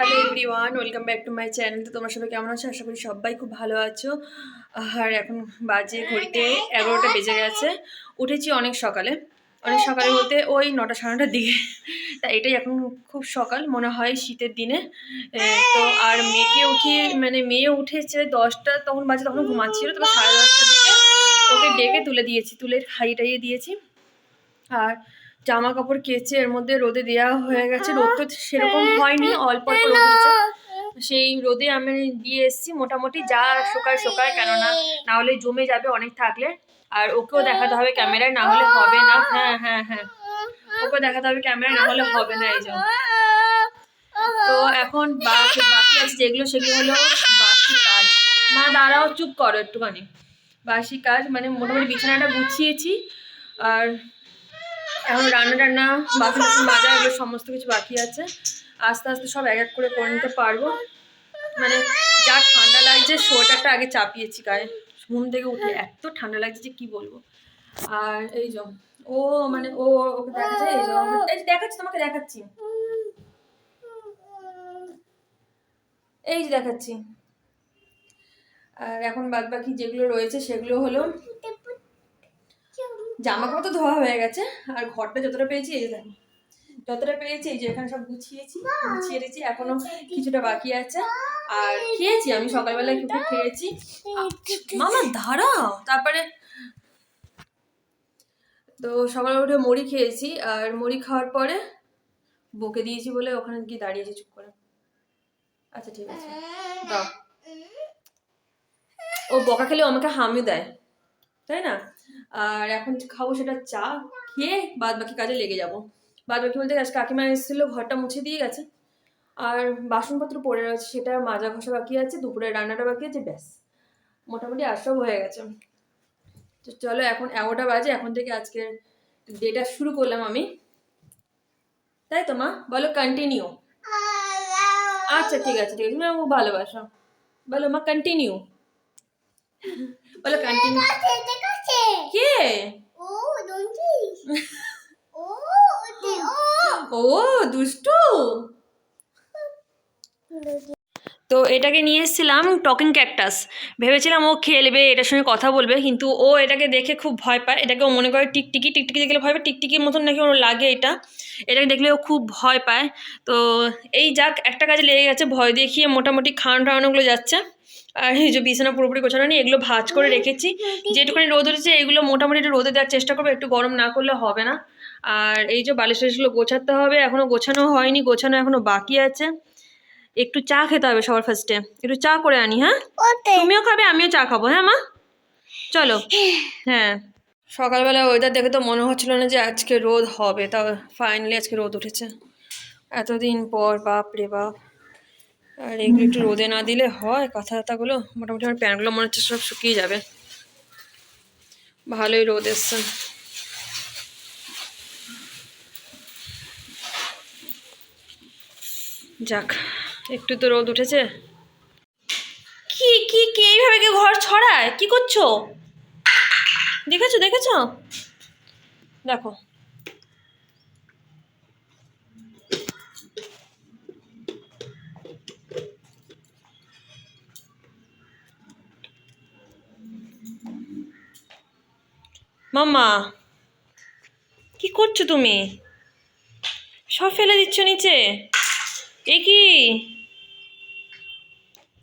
Hello everyone, welcome back to my channel. তো তোমরা সবাই কেমন আছো? আশা করি সবাই খুব ভালো আছো। আর এখন বাজে ঘড়িতে এগারোটা বেজে গেছে। উঠেছি অনেক সকালে। অনেক সকালে বলতে ওই নটা সাড়ে নটার দিকে। তা এটাই এখন খুব সকাল, মনে হয় শীতের দিনে। তো আর মেয়েকে উঠিয়ে মানে মেয়ে উঠেছে দশটা, তখন বাজে তখন ঘুমাচ্ছিল তবে সাড়ে দশটার দিকে ওকে ডেকে তুলে দিয়েছি, তুলে খাইয়ে টাইয়ে দিয়েছি। আর জামা কাপড় কেচে এর মধ্যে রোদে দেওয়া হয়ে গেছে। রোদ তো সেরকম হয়নি অল্প অল্প রোদ উঠেছে সেই রোদে আমি দিয়ে এসেছি মোটামুটি যা শোকায় শোকায় কেননা না হলে জমে যাবে অনেক থাকলে। আর ওকেও দেখাতে হবে ক্যামেরায় না হলে হবে না। হ্যাঁ হ্যাঁ হ্যাঁ। ওকে দেখাতে হবে ক্যামেরায় না হলে হবে না এই জন্য তো এখন বাকি বাকি আছে যেগুলো সেগুলো হলো বাসি কাজ। মা দাঁড়াও চুপ করো একটুখানি। বাসি কাজ মানে মোটামুটি বিছানাটা গুছিয়েছি। আর এখন রান্না টান্না, বাসন টাসন মাজা, এগুলো সমস্ত কিছু বাকি আছে। আস্তে আস্তে সব এক এক করে করে নিতে পারব। মানে যা ঠান্ডা লাগছে, সোয়েটারটা আগে চাপিয়েছি গায়ে। ঘুম থেকে উঠে এত ঠান্ডা লাগছে যে কি বলব? আর এই যে, ও মানে ও ওকে দেখা যায় এই যে দেখাচ্ছি তোমাকে, দেখাচ্ছি। এই যে দেখাচ্ছি। আর এখন বাদ বাকি যেগুলো রয়েছে, সেগুলো হলো জামা কাপড় তো ধোয়া হয়ে গেছে, আর ঘরটা যতটা পেয়েছি এই দেখো, যতটা পেয়েছি এই যে এখানে সব গুছিয়েছি, গুছিয়ে রেখেছি এখনও কিছুটা বাকি আছে। আর খেয়েছি, আমি সকালবেলা একটু খেয়েছি? মামা দাঁড়াও, তারপরে তো সকালে উঠে মুড়ি খেয়েছি, আর মুড়ি খাওয়ার পরে বকে দিয়েছি বলে ওখানে গিয়ে দাঁড়িয়েছি চুপ করে। আচ্ছা ঠিক আছে ও বকা খেলে আমাকে হামি দেয়। তাই না? আর এখন খাব সেটা চা খেয়ে বাদ বাকি কাজে লেগে যাব। বাদ বাকি বলতে আজকে কাকিমা এসেছিল ঘরটা মুছে দিয়ে গেছে। আর বাসনপত্র পড়ে রয়েছে সেটা মাজা ঘষা বাকি আছে দুপুরে রান্নাটা বাকি আছে ব্যাস। মোটামুটি আর সব হয়ে গেছে। তো চলো এখন এগারোটা বাজে এখন থেকে আজকের ডেটা শুরু করলাম আমি। তাই তো মা? বলো কন্টিনিউ আচ্ছা ঠিক আছে ঠিক আছে। ভালোবাসো। বলো মা কন্টিনিউ বলো কন্টিনিউ কে ও দুষ্টু। তো এটাকে নিয়ে এসেছিলাম টকিং ক্যাকটাস ভেবেছিলাম ও খেলবে এটার সঙ্গে কথা বলবে কিন্তু ও এটাকে দেখে খুব ভয় পায়। এটাকে ও মনে করে টিকটিকি টিকটিকি দেখলে ভয় পায় টিকটিকির মতন নাকি ওর লাগে এটা। এটাকে দেখলে ও খুব ভয় পায়। তো এই যাক একটা কাজে লেগে গেছে ভয় দেখিয়ে মোটামুটি খাওয়ানো টাওয়ানোগুলো যাচ্ছে। আর এই যে বিছানা পুরোপুরি গোছানো নেই এগুলো ভাজ করে রেখেছি। যেটুকুনি রোদ উঠেছে এগুলো মোটামুটি একটু রোদে দেওয়ার চেষ্টা করব একটু গরম না করলে হবে না। আর এই যে বালিশ টালিশগুলো গোছাতে হবে এখনও গোছানো হয়নি গোছানো এখনও বাকি আছে। একটু চা খেতে হবে সবার ফার্স্টে একটু চা করে আনি হ্যাঁ? তুমিও খাবে আমিও চা খাব হ্যাঁ মা? চলো। হ্যাঁ। সকালবেলা ওয়েদার দেখে তো মনে হচ্ছিল না যে আজকে রোদ হবে তাও ফাইনালি আজকে রোদ উঠেছে। এতদিন পর বাপ রে বাপ। আর এগুলো একটু রোদে না দিলে হয় কথা কথাগুলো মোটামুটি আমার প্যান্টগুলো মনে হচ্ছে সব শুকিয়ে যাবে। ভালোই রোদ এসছে। যাক, একটু তো রোদ উঠেছে। কি কি কি এইভাবে কি ঘর ছড়ায়? কি করছ? দেখেছ দেখেছ? দেখো। মাম্মা, কি করছ তুমি? সব ফেলে দিচ্ছ নিচে? এ কি?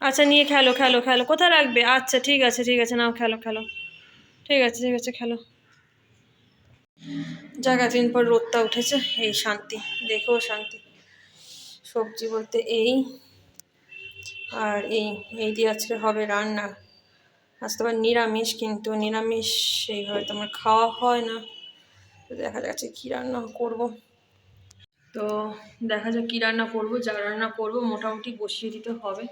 আচ্ছা নিয়ে খেলো খেলো খেলো। কোথায় রাখবে? আচ্ছা ঠিক আছে ঠিক আছে, নাও, খেলো খেলো। ঠিক আছে ঠিক আছে, খেলো। জায়গা দিন পর রোদটা উঠেছে, এই শান্তি, দেখেও শান্তি। সবজি বলতে এই, আর এই এই দিয়ে আজকে হবে রান্না। আজ তো আবার নিরামিষ, কিন্তু নিরামিষ সেইভাবে তো আমার খাওয়া হয় না। তো দেখা যাচ্ছে কী রান্না করব। তো দেখা যাক কী রান্না করব, যা রান্না করব মোটামুটি বসিয়ে দিতে হবে।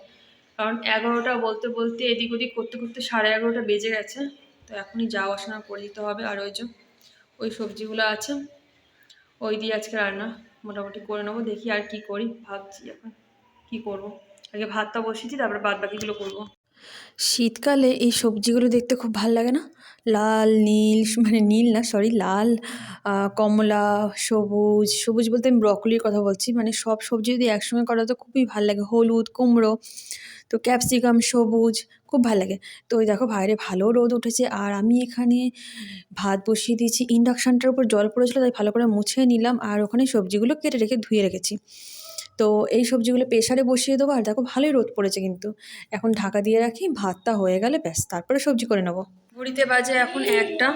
কারণ এগারোটা বলতে বলতে এদিক ওদিক করতে করতে সাড়ে এগারোটা বেজে গেছে। তো এখনই যাওয়া আসা করে দিতে হবে। আর ওই যে, ওই সবজিগুলো আছে, ওই দিয়ে আজকে রান্না মোটামুটি করে নেব। দেখি আর কি করি। ভাবছি এখন কি করব। আগে ভাতটা বসিয়েছি তারপরে বাদ বাকিগুলো করব। শীতকালে এই সবজিগুলো দেখতে খুব ভালো লাগে না? লাল, নীল মানে নীল না সরি লাল কমলা, সবুজ সবুজ বলতে আমি ব্রকলির কথা বলছি মানে সব সবজি যদি একসঙ্গে করা তো খুবই ভালো লাগে। হলুদ, কুমড়ো, তো ক্যাপসিকাম সবুজ, খুব ভালো লাগে। তো ওই দেখো বাইরে ভালো রোদ উঠেছে, আর আমি এখানে ভাত বসিয়ে দিয়েছি। ইন্ডাকশানটার উপর জল পড়েছিল, তাই ভালো করে মুছে নিলাম, আর ওখানে সবজিগুলো কেটে রেখে ধুয়ে রেখেছি। তো এই সবজিগুলো প্রেশারে বসিয়ে দেবো আর দেখো ভালোই রোদ পড়েছে কিন্তু। এখন ঢাকা দিয়ে রাখি, ভাতটা হয়ে গেলে ব্যাস, তারপরে সবজি করে নেব। ঘুরিতে বাজে এখন একটা।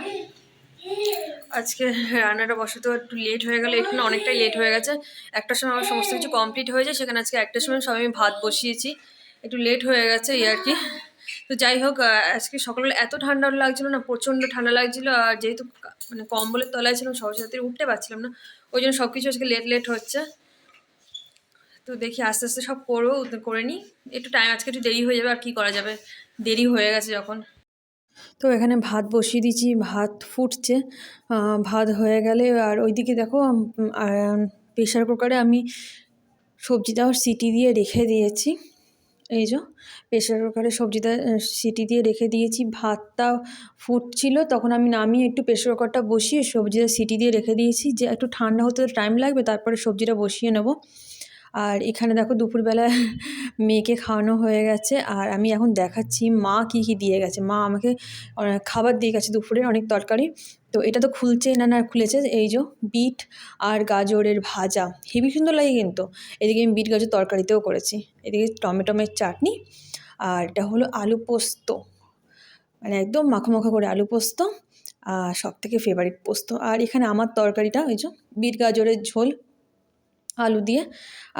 আজকে রান্নাটা বসাতেও একটু লেট হয়ে গেল, এখানে অনেকটাই লেট হয়ে গেছে। একটার সময় আমার সমস্ত কিছু কমপ্লিট হয়ে যায়, সেখানে আজকে একটার সময় সবাই আমি ভাত বসিয়েছি। একটু লেট হয়ে গেছে এই আর কি। তো যাই হোক আজকে সকালবেলা এত ঠান্ডা লাগছিল না, প্রচণ্ড ঠান্ডা লাগছিল, আর যেহেতু মানে কম্বলের তলায় ছিলাম সহজ উঠতে পারছিলাম না, ওই জন্য সব কিছু আজকে লেট লেট হচ্ছে। তো দেখি আস্তে আস্তে সব করব করে নিই। একটু টাইম আজকে একটু দেরি হয়ে যাবে, আর কি করা যাবে? দেরি হয়ে গেছে যখন। তো এখানে ভাত বসিয়ে দিয়েছি, ভাত ফুটছে। ভাত হয়ে গেলে, আর ওইদিকে দেখো প্রেশার কুকারে আমি সবজিটাও সিটি দিয়ে রেখে দিয়েছি। এই যে, প্রেশার কুকারে সবজিটা সিটি দিয়ে রেখে দিয়েছি। ভাতটা ফুটছিল, তখন আমি নামিয়ে একটু প্রেশার কুকারটা বসিয়ে সবজিটা সিটি দিয়ে রেখে দিয়েছি। যে একটু ঠান্ডা হতে টাইম লাগবে, তারপরে সবজিটা বসিয়ে নেব। আর এখানে দেখো দুপুরবেলা মেয়েকে খাওয়ানো হয়ে গেছে আর আমি এখন দেখাচ্ছি মা কী কী দিয়ে গেছে। মা আমাকে খাবার দিয়ে গেছে দুপুরে অনেক তরকারি। তো এটা তো খুলছে না না খুলেছে, এই যে বিট আর গাজরের ভাজা। হেবি সুন্দর লাগে কিন্তু। এদিকে আমি বিট, গাজর তরকারিতেও করেছি। এদিকে টমেটোমের চাটনি আর এটা হলো আলু পোস্ত। মানে একদম মাখো মাখো করে আলু পোস্ত আর সব থেকে ফেভারিট পোস্ত। আর এখানে আমার তরকারিটা ওই যে বিট, গাজরের ঝোল আলু দিয়ে।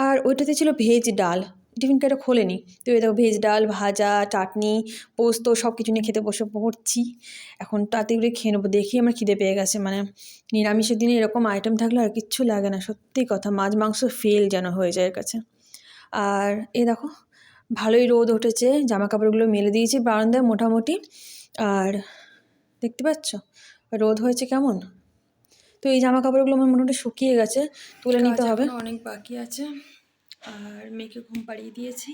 আর ওইটাতে ছিল ভেজ ডাল। টিফিন কার্ডটা খোলেনি। তো এই দেখো ভেজ ডাল, ভাজা, চাটনি, পোস্ত সব কিছু নিয়ে খেতে বসে পড়ছি। এখন তাতে করে খেয়ে নেব। দেখি আমার খিদে পেয়ে গেছে। মানে নিরামিষের দিনে এরকম আইটেম থাকলে আর কিচ্ছু লাগে না। সত্যি কথা, মাছ মাংস ফেল যেন হয়ে যায় এর কাছে। আর এ দেখো, ভালোই রোদ উঠেছে। জামা কাপড়গুলো মেলে দিয়েছি বারান্দায় মোটামুটি। আর দেখতে পাচ্ছ? রোদ হয়েছে কেমন? তো এই জামা কাপড়গুলো আমার মোটামুটি শুকিয়ে গেছে তুলে নিতে হবে। অনেক বাকি আছে। আর মেয়েকে ঘুম পাড়িয়ে দিয়েছি।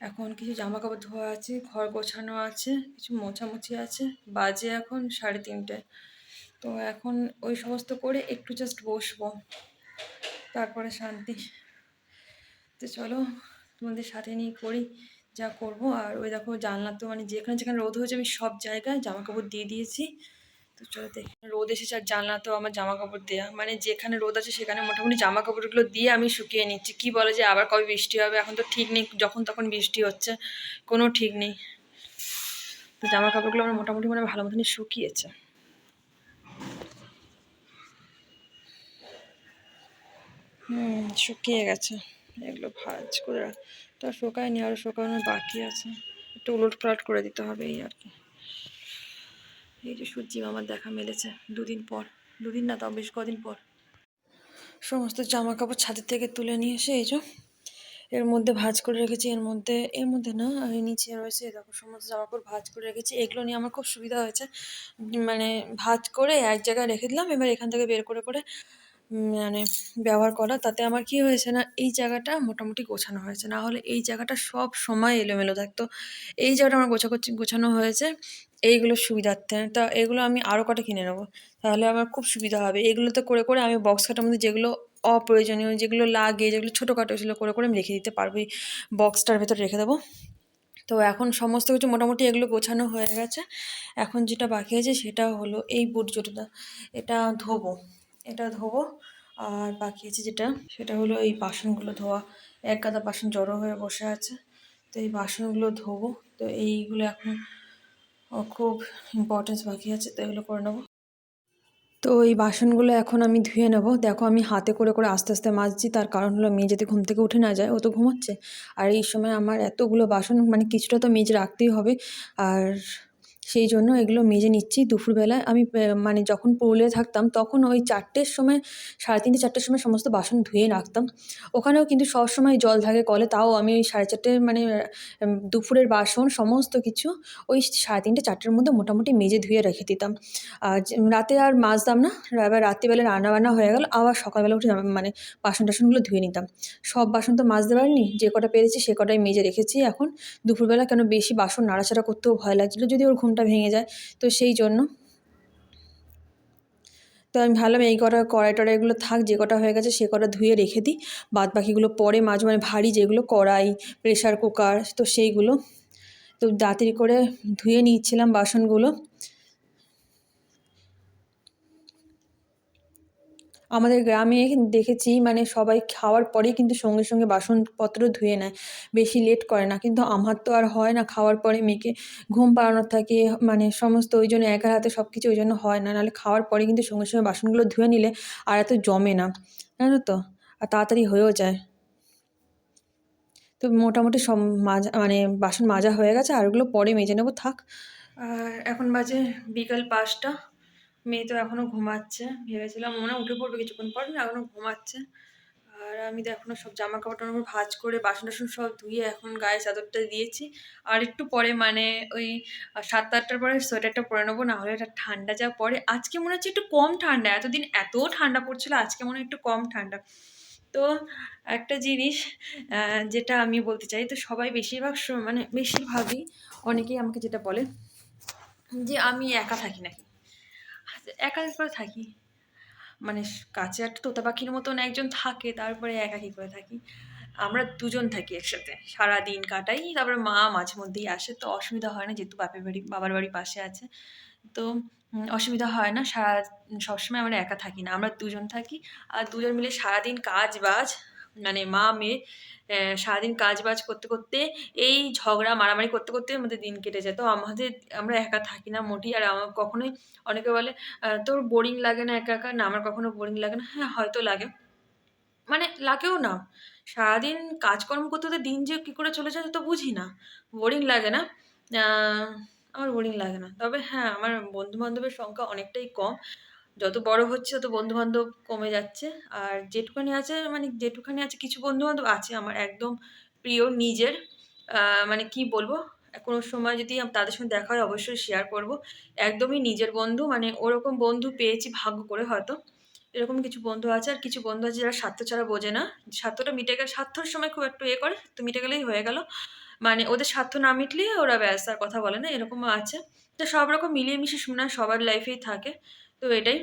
এখন কিছু জামা কাপড় ধোয়া আছে ঘর গোছানো আছে কিছু মোছামুছি আছে। বাজে এখন সাড়ে তিনটে। তো এখন ওই সমস্ত করে একটু জাস্ট বসবো। তারপরে শান্তি। তো চলো তোমাদের সাথে নিয়ে করি যা করব। আর ওই দেখো জানলা তো মানে যেখানে যেখানে রোদ হয়েছে আমি সব জায়গায় জামা কাপড় দিয়ে দিয়েছি। তো চলো দেখ। রোদ এসেছে আর জানলা তো আমার জামা কাপড় দেওয়া মানে যেখানে রোদ আছে সেখানে মোটামুটি জামা কাপড়গুলো দিয়ে আমি শুকিয়ে নিচ্ছি। কি বলে যে আবার কবে বৃষ্টি হবে? এখন তো ঠিক নেই, যখন তখন বৃষ্টি হচ্ছে। কোনো ঠিক নেই। তো জামা কাপড়গুলো আমার মোটামুটি মানে ভালো মতনই শুকিয়েছে। হুম, শুকিয়ে গেছে। এগুলো ভাজ করে রাখ। তা শুকায়নি আরও শুকানোর বাকি আছে। একটু উলট পালট করে দিতে হবে এই আর কি। এই যে সূর্যি আমার দেখা মেলেছে দুদিন পর। দুদিন না তাও বেশ কদিন পর। সমস্ত জামা কাপড় ছাদের থেকে তুলে নিয়ে এসে এই যে এর মধ্যে ভাজ করে রেখেছি। এর মধ্যে এর মধ্যে না, এই নিচে রয়েছে দেখো সমস্ত জামা কাপড় ভাজ করে রেখেছি। এগুলো নিয়ে আমার খুব সুবিধা হয়েছে। মানে ভাজ করে এক জায়গায় রেখে দিলাম। এবার এখান থেকে বের করে করে মানে ব্যবহার করা, তাতে আমার কি হয়েছে না, এই জায়গাটা মোটামুটি গোছানো হয়েছে। না হলে এই জায়গাটা সব সময় এলোমেলো থাকতো। এই জায়গাটা আমার গোছা গোছানো হয়েছে, এইগুলো সুবিধার্থে। তা এগুলো আমি আরও কটা কিনে নেব, তাহলে আমার খুব সুবিধা হবে। এগুলোতে করে করে আমি বক্স খাটার মধ্যে যেগুলো অপ্রয়োজনীয়, যেগুলো লাগে, যেগুলো ছোটোখাটো সেগুলো করে করে আমি রেখে দিতে পারব। বক্সটার ভেতর রেখে দেবো। তো এখন সমস্ত কিছু মোটামুটি এগুলো গোছানো হয়ে গেছে। এখন যেটা বাকি আছে সেটা হলো এই বুট জুতোটা এটা ধোবো। এটা ধোবো। আর বাকি আছে যেটা, সেটা হলো এই বাসনগুলো ধোয়া। এক গাদা বাসন জড়ো হয়ে বসে আছে। তো এই বাসনগুলো ধোবো। তো এইগুলো এখন খুব ইম্পর্টেন্স বাকি আছে, তো এগুলো করে নেব। তো এই বাসনগুলো এখন আমি ধুয়ে নেব। দেখো আমি হাতে করে করে আস্তে আস্তে মাজছি, তার কারণ হলো মেয়ে যাতে ঘুম থেকে উঠে না যায়, ও তো ঘুমোচ্ছে। আর এই সময় আমার এতগুলো বাসন মানে কিছুটা তো মেজে রাখতেই হবে। আর সেই জন্য এগুলো মেজে নিচ্ছি। দুপুরবেলায় আমি মানে যখন পুরুলিয়ায় থাকতাম তখন ওই চারটের সময়, সাড়ে তিনটে চারটের সময় সমস্ত বাসন ধুয়ে রাখতাম। ওখানেও কিন্তু সবসময় জল থাকে কলে, তাও আমি ওই সাড়ে চারটে মানে দুপুরের বাসন সমস্ত কিছু ওই সাড়ে তিনটে চারটের মধ্যে মোটামুটি মেজে ধুয়ে রেখে দিতাম। আর রাতে আর মাজতাম না, এবার রাত্রিবেলা রান্না বান্না হয়ে গেল, আবার সকালবেলা উঠে মানে বাসন টাসনগুলো ধুয়ে নিতাম। সব বাসন তো মাজতে পারিনি, যে কটা পেরেছি সে কটাই মেজে রেখেছি। এখন দুপুরবেলা কেন বেশি বাসন নাড়াচাড়া করতেও ভয় লাগছিল, যদি ওর ঘুমটা ভেঙে যায়। তো সেই জন্য। তো আমি ভাবলাম এই কটা কড়াই টড়াইগুলো থাক, যে কটা হয়ে গেছে সে কটা ধুয়ে রেখে দিই। বাদ বাকিগুলো পরে মাঝে মানে ভারী যেগুলো কড়াই প্রেশার কুকার, তো সেইগুলো। তো দাঁতির করে ধুয়ে নিচ্ছিলাম বাসনগুলো। আমাদের গ্রামে দেখেছি মানে সবাই খাওয়ার পরেই কিন্তু সঙ্গে সঙ্গে বাসনপত্র ধুয়ে নেয়। বেশি লেট করে না, কিন্তু আমার তো আর হয় না খাওয়ার পরে মেয়েকে ঘুম পাড়ানোর থাকে মানে সমস্ত ওই জন্য একার হাতে সব কিছু ওই জন্য হয় না। নাহলে খাওয়ার পরে কিন্তু সঙ্গে সঙ্গে বাসনগুলো ধুয়ে নিলে আর এত জমে না, জানো তো? আর তাড়াতাড়ি হয়েও যায়। তো মোটামুটি সব মাজা মানে বাসন মাজা হয়ে গেছে, আর ওগুলো পরে মেজে নেব, থাক। আর এখন বাজে বিকাল পাঁচটা। মেয়ে তো এখনও ঘুমাচ্ছে। ভেবেছিলাম মনে উঠে পড়বে কিছুক্ষণ পর এখনও ঘুমাচ্ছে। আর আমি তো এখনও সব জামা কাপড় টাপড় ভাঁজ করে বাসন টাসন সব ধুয়ে এখন গায়ে চাদরটা দিয়েছি। আর একটু পরে মানে ওই সাত আটটার পরে সোয়েটারটা পরে নেব না হলে এটা ঠান্ডা যা পড়ে আজকে মনে হচ্ছে একটু কম ঠান্ডা, এতদিন এত ঠান্ডা পড়ছিল, আজকে মনে একটু কম ঠান্ডা। তো একটা জিনিস যেটা আমি বলতে চাই, তো সবাই বেশিরভাগ মানে বেশিরভাগই অনেকেই আমাকে যেটা বলে যে আমি একা থাকি নাকি? একা করে থাকি। মানে কাছে একটা তোতা পাখির মতন একজন থাকে, তারপরে একা কী করে থাকি। আমরা দুজন থাকি একসাথে। সারা দিন কাটাই, তারপরে মা মাঝে মধ্যেই আসে। তো অসুবিধা হয় না, যেহেতু বাপের বাড়ি, বাবার বাড়ি পাশে আছে। তো অসুবিধা হয় না। সারা, সবসময় আমরা একা থাকি না। আমরা দুজন থাকি। আর দুজন মিলে সারাদিন কাজ বাজ মানে মা, মেয়ে সারাদিন কাজ বাজ করতে করতে এই ঝগড়া, মারামারি করতে করতে আমাদের দিন কেটে যায়। তো আমাদের, আমরা একা থাকি না মোটেই। আর আমার কখনোই, অনেকে বলে তোর বোরিং লাগে না একা একা? না, আমার কখনো বোরিং লাগে না। হ্যাঁ হয়তো লাগে। মানে লাগেও না। সারাদিন কাজকর্ম করতে করতে দিন যে কী করে চলে যায় তো বুঝি না। বোরিং লাগে না। আমার বোরিং লাগে না। তবে হ্যাঁ আমার বন্ধু বান্ধবের সংখ্যা অনেকটাই কম। যত বড় হচ্ছে তত বন্ধু বান্ধব কমে যাচ্ছে। আর যেটুখানি আছে মানে যেটুখানি আছে কিছু বন্ধু বান্ধব আছে আমার একদম প্রিয় নিজের। মানে কি বলব? কোনো সময় যদি তাদের সঙ্গে দেখা হয় অবশ্যই শেয়ার করব। একদমই নিজের বন্ধু মানে ওরকম বন্ধু পেয়েছি ভাগ্য করে হয়তো। এরকম কিছু বন্ধু আছে আর কিছু বন্ধু আছে যারা স্বার্থ ছাড়া বোঝে না। স্বার্থটা মিটে গেলে, স্বার্থর সময় খুব একটু এ করে, তো মিটে গেলেই হয়ে গেল। মানে ওদের স্বার্থ না মিটলে ওরা ব্যাস আর কথা বলে না, এরকমও আছে। তো সব রকম মিলিয়ে মিশিয়ে শোনা সবার লাইফেই থাকে। তো এটাই।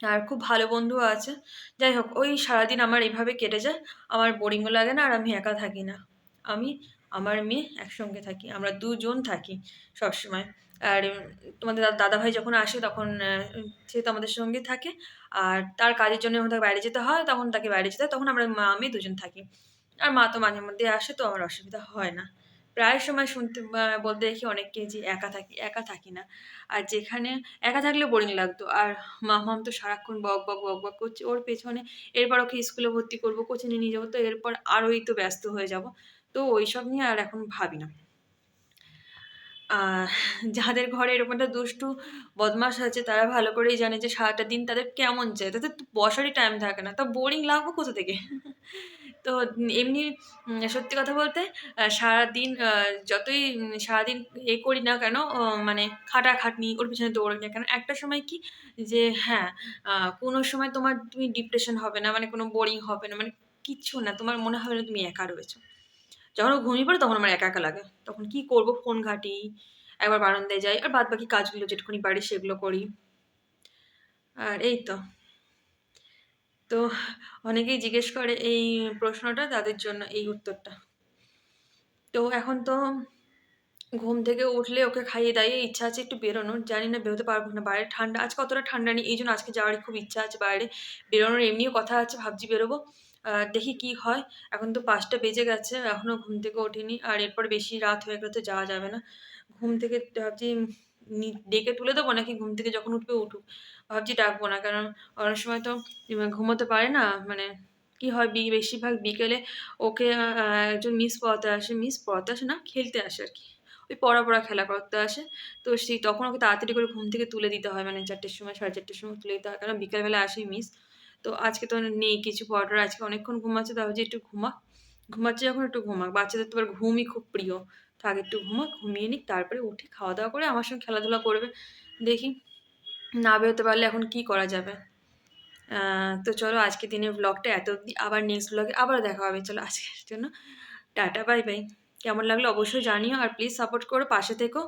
আর খুব ভালো বন্ধুও আছে। যাই হোক, ওই সারাদিন আমার এভাবে কেটে যায়। আমার বোরিংও লাগে না আর আমি একা থাকি না। আমি, আমার মেয়ে একসঙ্গে থাকি। আমরা দুজন থাকি সবসময়। আর তোমাদের দাদাভাই যখন আসে তখন সে তো আমাদের সঙ্গে থাকে। আর তার কাজের জন্য যখন তাকে বাইরে যেতে হয়, তখন তাকে বাইরে যেতে হয়। তখন আমরা মা আমি দুজন থাকি। আর মা তো মাঝে মধ্যে আসে, তো আমার অসুবিধা হয় না। প্রায় সময় শুনতে বলতে দেখি অনেককে যে একা থাকি একা থাকি না। আর যেখানে একা থাকলে বোরিং লাগতো। আর মামাম তো সারাক্ষণ বক বক বক বক করছে। ওর পেছনে এরপর ওকে স্কুলে ভর্তি করব কোচিংয়ে নিয়ে যাব। তো এরপর আরোই তো ব্যস্ত হয়ে যাব। তো ওইসব নিয়ে আর এখন ভাবি না। যাদের ঘরে এরকম একটা দুষ্টু বদমাশ আছে, তারা ভালো করেই জানে যে সারাটা দিন তাদের কেমন যায়। তাদের বসারই টাইম থাকে না। তা বোরিং লাগবো কোথা থেকে? তো এমনি সত্যি কথা বলতে সারাদিন যতই সারাদিন এ করি না কেন মানে খাটাখাটনি, ওর পিছনে দৌড়ই না কেন। একটা সময় কি, যে হ্যাঁ কোনো সময় তোমার তুমি ডিপ্রেশন হবে না মানে কোনো বোরিং হবে না মানে কিচ্ছু না, তোমার মনে হবে না তুমি একা রয়েছো। যখন ঘুমিয়ে পড়ে তখন আমার একা একা লাগে। তখন কি করব? ফোন ঘাঁটি, একবার বারান্দায় যাই, আর বাদ বাকি কাজগুলো যেটুকুনি পারি সেগুলো করি। আর এই তো। তো অনেকেই জিজ্ঞেস করে এই প্রশ্নটা তাদের জন্য এই উত্তরটা। তো এখন তো ঘুম থেকে উঠলে ওকে খাইয়ে দাইয়ে ইচ্ছা আছে একটু বেরোনোর। জানি না বেরোতে পারব না বাইরে ঠান্ডা আজকে অতটা ঠান্ডা নেই, এই জন্য আজকে যাওয়ারই খুব ইচ্ছা আছে বাইরে। বেরোনোর এমনিও কথা আছে, ভাবছি বেরোবো। দেখি কি হয়। এখন তো পাঁচটা বেজে গেছে এখনও ঘুম থেকে ওঠিনি। আর এরপর বেশি রাত হয়ে গেলে তো যাওয়া যাবে না। ঘুম থেকে ভাবছি ডেকে তুলে দেবো নাকি ঘুম থেকে যখন উঠবে উঠুক। ভাবছি ডাকবো না। কারণ অনেক সময় তো ঘুমোতে পারে না। মানে কি হয় বেশিরভাগ বিকেলে ওকে একজন মিস পড়াতে আসে। মিস পড়াতে আসে না, খেলতে আসে আর কি। ওই পড়া পড়া খেলা করতে আসে। তো সেই তখন ওকে তাড়াতাড়ি করে ঘুম থেকে তুলে দিতে হয়। মানে চারটের সময়, সাড়ে চারটের সময় তুলে দিতে হয়। কারণ বিকেলবেলা আসেই মিস। তো আজকে তো নেই কিছু পড়াটার আজকে অনেকক্ষণ ঘুমাচ্ছে, তাহলে যে একটু ঘুমা। ঘুমাচ্ছে যখন একটু ঘুমাক বাচ্চাদের তো ঘুমই খুব প্রিয়। আগে একটু ঘুমাক ঘুমিয়ে নিক, তারপরে উঠে খাওয়া দাওয়া করে আমার সঙ্গে খেলাধুলা করবে। দেখি। না বেরোতে পারলে এখন কি করা যাবে? তো চলো আজকে দিনের ব্লগটা এত অবধি, আবার নেক্সট ব্লগে আবার দেখা হবে। চলো আজকের জন্য, টাটা বাই বাই কেমন লাগল অবশ্যই জানিও, আর প্লিজ সাপোর্ট করো, পাশে থেকো।